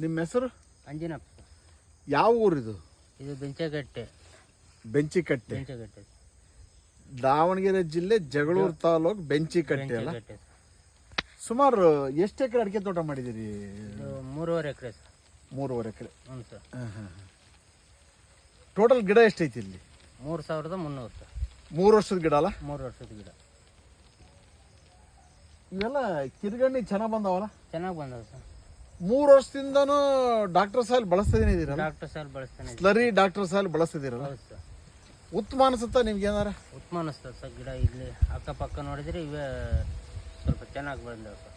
ನಿಮ್ಮ ಹೆಸರು? ಅಂಜಿನಪ್ಪ. ಯಾವ ಊರಿದು? ಇದು ಬೆಂಚಗಟ್ಟೆ. ಬೆಂಚಿಕಟ್ಟೆ. ಬೆಂಚಗಟ್ಟೆ. ದಾವಣಗೆರೆ ಜಿಲ್ಲೆ ಜಗಳೂರು ತಾಲೂಕು ಬೆಂಚಿಕಟ್ಟೆ ಅಲ್ಲ? ಬೆಂಚಗಟ್ಟೆ. ಸುಮಾರು ಎಷ್ಟು ಎಕರೆ ಅಡಿಕೆ ತೋಟ ಮಾಡಿದ್ದೀರಿ? ಇದು ಮೂರುವರೆ ಎಕರೆ ಸರ್. ಮೂರುವರೆ ಎಕರೆ. ಹ್ಞೂ ಸರ್. ಟೋಟಲ್ ಗಿಡ ಎಷ್ಟೈತಿ ಇಲ್ಲಿ? ಮೂರು ಸಾವಿರದ ಮುನ್ನೂರು ಸರ್. ಮೂರು ವರ್ಷದ ಗಿಡ ಅಲ್ಲ? ಮೂರು ವರ್ಷದ ಗಿಡ. ಇವೆಲ್ಲ ಕಿರುಗಣ್ಣಿ ಚೆನ್ನಾಗಿ ಬಂದವಲ್ಲ? ಚೆನ್ನಾಗಿ ಬಂದವ ಸರ್. ಮೂರು ವರ್ಷದಿಂದನೂ ಡಾಕ್ಟರ್ ಸಾಯಿಲ್ ಬಳಸ್ತಿದ್ದೀನಿ ಇದೀರ? ಡಾಕ್ಟರ್ ಸರ್ ಬಳಸ್ತಾನೆ. ಸ್ಲರಿ ಡಾಕ್ಟರ್ ಸಾಯಿಲ್ ಬಳಸ್ತಿದ್ದೀರಲ್ಲ? ಹೌದು ಸರ್. ಉತ್ತಮ ಅನಿಸುತ್ತಾ ನಿಮ್ಗೆ ಏನಾರ? ಉತ್ತಮ ಅನಿಸ್ತದೆ ಸರ್ ಗಿಡ ಇಲ್ಲಿ ಅಕ್ಕಪಕ್ಕ ನೋಡಿದ್ರೆ ಇವೇ ಸ್ವಲ್ಪ ಚೆನ್ನಾಗಿ ಬಂದವು ಸರ್.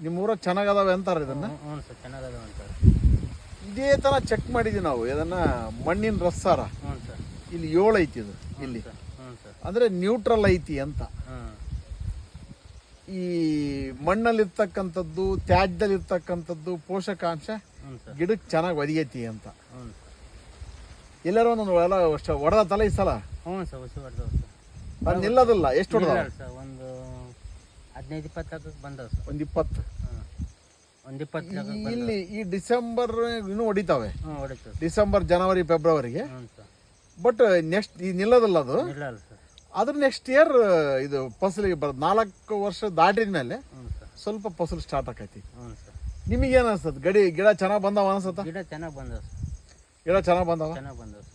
ನಿಮ್ಮ ಊರಾಗ ಚೆನ್ನಾಗದಾವೆ ಅಂತಾರೆ ಇದನ್ನ? ಹ್ಞೂ ಹ್ಞೂ ಸರ್ ಚೆನ್ನಾಗದ ಅಂತಾರೆ. ಇದೇ ತರ ಚೆಕ್ ಮಾಡಿದ್ವಿ ನಾವು ಇದನ್ನ ಮಣ್ಣಿನ ರಸ್ಸಾರ ಹ್ಞೂ ಸರ್. ಇಲ್ಲಿ ಏಳು ಐತಿ ಇದು ಇಲ್ಲಿ. ಸರ್ ಹ್ಞೂ ಸರ್. ಅಂದ್ರೆ ನ್ಯೂಟ್ರಲ್ ಐತಿ ಅಂತ. ಹ್ಞೂ ಈ ಮಣ್ಣಲ್ಲಿರ್ತಕ್ಕಂಥದ್ದು ತ್ಯಾಜ್ಯದಲ್ಲಿರ್ತಕ್ಕಂಥದ್ದು ಪೋಷಕಾಂಶ ಗಿಡಕ್ಕೆ ಚೆನ್ನಾಗಿ ಒದಗೈತಿ ಅಂತ. ಎಲ್ಲರೂ ನಾನು ಎಲ್ಲ ವರ್ಷ ಹೊಡೆದ ತಲೆ ಈ ಸಲ? ಹ್ಞೂ ಸರ್ ಹೊಸ ಹೊಡೆದವು ಅದು ನಿಲ್ಲೋದಿಲ್ಲ ಎಷ್ಟು ಹೊಡೆದ ಸರ್ ಒಂದು ಹದಿನೈದು ಇಪ್ಪತ್ತು ಬಂದವು ಸರ್. ಒಂದು ಇಪ್ಪತ್ತು? ಒಂದು ಇಪ್ಪತ್ತು ಇಲ್ಲಿ ಈ ಡಿಸೆಂಬರ್ ಇನ್ನೂ ಹೊಡಿತಾವೆ. ಹ್ಞೂ ಹೊಡಿತು ಸರ್. ಡಿಸೆಂಬರ್ ಜನವರಿ ಫೆಬ್ರವರಿಗೆ. ಹ್ಞೂ ಸರ್. ಬಟ್ ನೆಕ್ಸ್ಟ್ ಈ ನಿಲ್ಲೋದಿಲ್ಲ ಅದು? ಇಲ್ಲ ಸರ್. ಅದ್ರ ನೆಕ್ಸ್ಟ್ ಇಯರ್ ಇದು ಫಸಲಿಗೆ ಬರೋದು ನಾಲ್ಕು ವರ್ಷ ದಾಟಿದ ಮೇಲೆ ಸ್ವಲ್ಪ ಫಸಲು ಸ್ಟಾರ್ಟ್ ಆಕೈತಿ. ಹ್ಞೂ ಸರ್. ನಿಮಗೆ ಏನು ಅನ್ಸತ್? ಗಡಿ ಗಿಡ ಚೆನ್ನಾಗಿ ಬಂದಾವ ಅನ್ಸತ್ತ? ಗಿಡ ಚೆನ್ನಾಗಿ ಬಂದವ ಸರ್. ಗಿಡ ಚೆನ್ನಾಗಿ ಬಂದಾವ? ಚೆನ್ನಾಗಿ ಬಂದವ ಸರ್.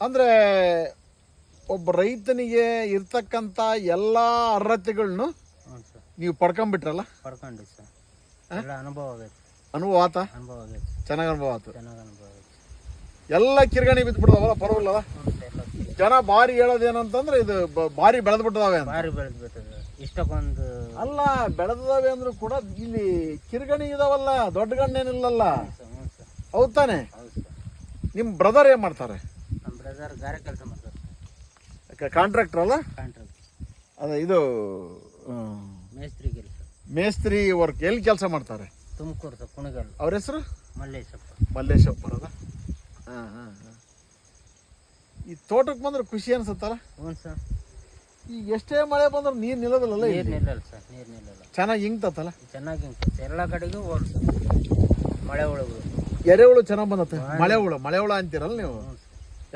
ಅಂದ್ರೆ ಒಬ್ಬ ರೈತನಿಗೆ ಇರ್ತಕ್ಕಂಥ ಎಲ್ಲ ಹ್ಞೂ ಸರ್. ನೀವು ಪಡ್ಕೊಂಬಿಟ್ರಲ್ಲ ಸರ್. ಎಲ್ಲ ಅನುಭವ ಆಗೈತೆ. ಅನುಭವ ಆತ? ಅನುಭವ ಆಗೈತೆ. ಚೆನ್ನಾಗಿ ಅನುಭವ ಆತು. ಚೆನ್ನಾಗಿ ಅನುಭವ ಆಗೈತೆ. ಎಲ್ಲ ಕಿರ್ಗಣಿ ಬಿದ್ದುಬಿಡ್ತಾವಲ್ಲ ಪರವಾಗಿಲ್ಲ ಹ್ಞೂ ಸರ್ ಎಲ್ಲ ಜನ ಭಾರಿ ಹೇಳೋದೇನಂತಂದ್ರೆ ಇದು ಬ- ಭಾರಿ ಬೆಳೆದು ಬಿಟ್ಟದಾವೆ ಅಂತ. ಭಾರಿ ಬೆಳೆದು ಬಿಟ್ಟದ ಇಷ್ಟಕ್ಕೊಂದು ಅಲ್ಲ ಬೆಳೆದವೆ ಅಂದ್ರೂ ಕೂಡ ಇಲ್ಲಿ ಕಿರುಗಣಿ ಇದಾವಲ್ಲ ದೊಡ್ಡ ಗಣ್ಣೇನಿಲ್ಲಲ್ಲ ಹೌದ್ ತಾನೆ? ನಿಮ್ಮ ಬ್ರದರ್ ಏನ್ ಮಾಡ್ತಾರೆ? ನಮ್ಮ ಬ್ರದರ್ ಗಾರೆ ಕೆಲಸ ಮಾಡ್ತಾರೆ. ಕಾಂಟ್ರಾಕ್ಟರ್ ಅಲ್ಲ? ಕಾಂಟ್ರಾಕ್ಟ್ ಅದ ಇದು ಮೇಸ್ತ್ರಿ ಕೆಲಸ. ಮೇಸ್ತ್ರಿ ವರ್ಕ್ ಎಲ್ಲಿ ಕೆಲಸ ಮಾಡ್ತಾರೆ? ತುಮಕೂರು ಸರ್ ಕುಣಗಲ್. ಅವ್ರ ಹೆಸರು? ಮಲ್ಲೇಶಪ್ಪ. ಮಲ್ಲೇಶಪ್ಪರ ಅದ ಹಾಂ ಹಾಂ ಹಾಂ. ಈ ತೋಟಕ್ಕೆ ಬಂದ್ರೆ ಖುಷಿ ಅನ್ಸುತ್ತಲ್ಲ? ಹ್ಞೂ ಸರ್. ಈಗ ಎಷ್ಟೇ ಮಳೆ ಬಂದ್ರೆ ನೀರು ನಿಲ್ಲೋದಿಲ್ಲಲ್ಲ ನೀರು ನಿಲ್ಲಲ್ಲ ಸರ್ ನೀರು ನಿಲ್ಲಲ್ಲ. ಚೆನ್ನಾಗಿ ಹಿಂಗ್ತತ್ತಲ್ಲ ಚೆನ್ನಾಗಿ ಹಿಂಗೆ ಎಲ್ಲ ಕಡೆಗೂ ಓಡ್ ಮಳೆ ಹುಳುಗಳು. ಎರೆಹುಳು ಚೆನ್ನಾಗಿ ಬಂದತ್ತೆ? ಮಳೆ ಹುಳು ಮಳೆ ಹುಳ ಅಂತೀರಲ್ಲ ನೀವು?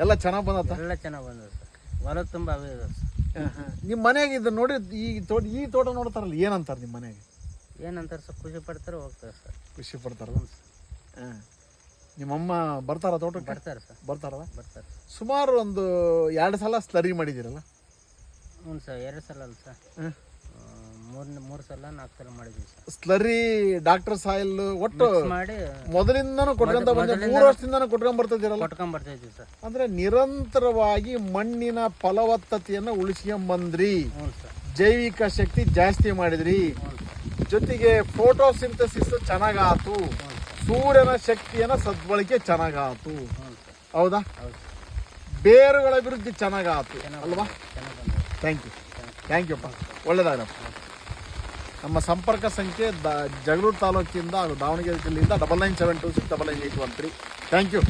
ಎಲ್ಲ ಚೆನ್ನಾಗಿ ಬಂದತ್ತ? ಎಲ್ಲ ಚೆನ್ನಾಗಿ ಬಂದ ಸರ್. ಹೊಲ ತುಂಬ ಅವೇ ನಿಮ್ಮ ಮನೆಗೆ ಇದು ನೋಡಿ ಈ ತೋಟ ಈ ತೋಟ ನೋಡ್ತಾರಲ್ಲ ಏನಂತಾರೆ ನಿಮ್ಮ ಮನೆಗೆ? ಏನಂತಾರೆ ಸರ್ ಖುಷಿ ಪಡ್ತಾರೆ ಹೋಗ್ತಾರೆ ಸರ್. ಖುಷಿ ಪಡ್ತಾರೆ? ಹಾಂ. ನಿಮ್ಮಮ್ಮ ಬರ್ತಾರ ತೋಟಕ್ಕೆ? ಬರ್ತಾರೆ ಸರ್. ಬರ್ತಾರಲ್ಲ? ಬರ್ತಾರೆ. ಸುಮಾರು ಒಂದು ಎರಡು ಸಲ ಸ್ಲರಿ ಮಾಡಿದ್ದೀರಲ್ಲ? ಹ್ಞೂ ಸರ್ ಎರಡು ಸಲ ಅಲ್ಲ ಸರ್. ಮೂರು ಮೂರು ಸಲ ನಾಲ್ಕು ಸಲ ಮಾಡಿದ್ವಿ ಸರ್. ಸ್ಲರಿ ಡಾಕ್ಟರ್ ಸಾಯಿಲ್ ಒಟ್ಟು ಮಾಡಿ ಮೊದಲಿಂದನೂ ಕೊಟ್ಕೊಂತ ಬಂದ ಮೂರು ವರ್ಷದಿಂದನೂ ಕೊಟ್ಕೊಂಡ್ ಬರ್ತಿದ್ದೀರಲ್ಲ? ಕೊಟ್ಕೊಂಡ್ ಬರ್ತಾ ಇದ್ವಿ ಸರ್. ಅಂದ್ರೆ ನಿರಂತರವಾಗಿ ಮಣ್ಣಿನ ಫಲವತ್ತತೆಯನ್ನು ಉಳಿಸ್ಕೊಂಬಂದ್ರಿ. ಹ್ಞೂ ಸರ್. ಜೈವಿಕ ಶಕ್ತಿ ಜಾಸ್ತಿ ಮಾಡಿದ್ರಿ. ಜೊತೆಗೆ ಫೋಟೋ ಸಿಂಥಸಿಸ್ ಚೆನ್ನಾಗಾತು ಸೂರ್ಯನ ಶಕ್ತಿಯನ್ನ ಸದ್ಬಳಕೆ ಚೆನ್ನಾಗಾತು. ಹೌದಾ? ಬೇರುಗಳ ಅಭಿವೃದ್ಧಿ ಚೆನ್ನಾಗಾತು ಅಲ್ವಾ? ಥ್ಯಾಂಕ್ ಯು ಥ್ಯಾಂಕ್ ಯು ಅಪ್ಪ ಒಳ್ಳೇದಾಗಪ್ಪ ನಮ್ಮ ಸಂಪರ್ಕ ಸಂಖ್ಯೆ ದ ಜಗಳೂರು ತಾಲೂಕಿಂದ ಹಾಗೂ ದಾವಣಗೆರೆ ಜಿಲ್ಲೆಯಿಂದ double nine seven two six double nine eight one three thank you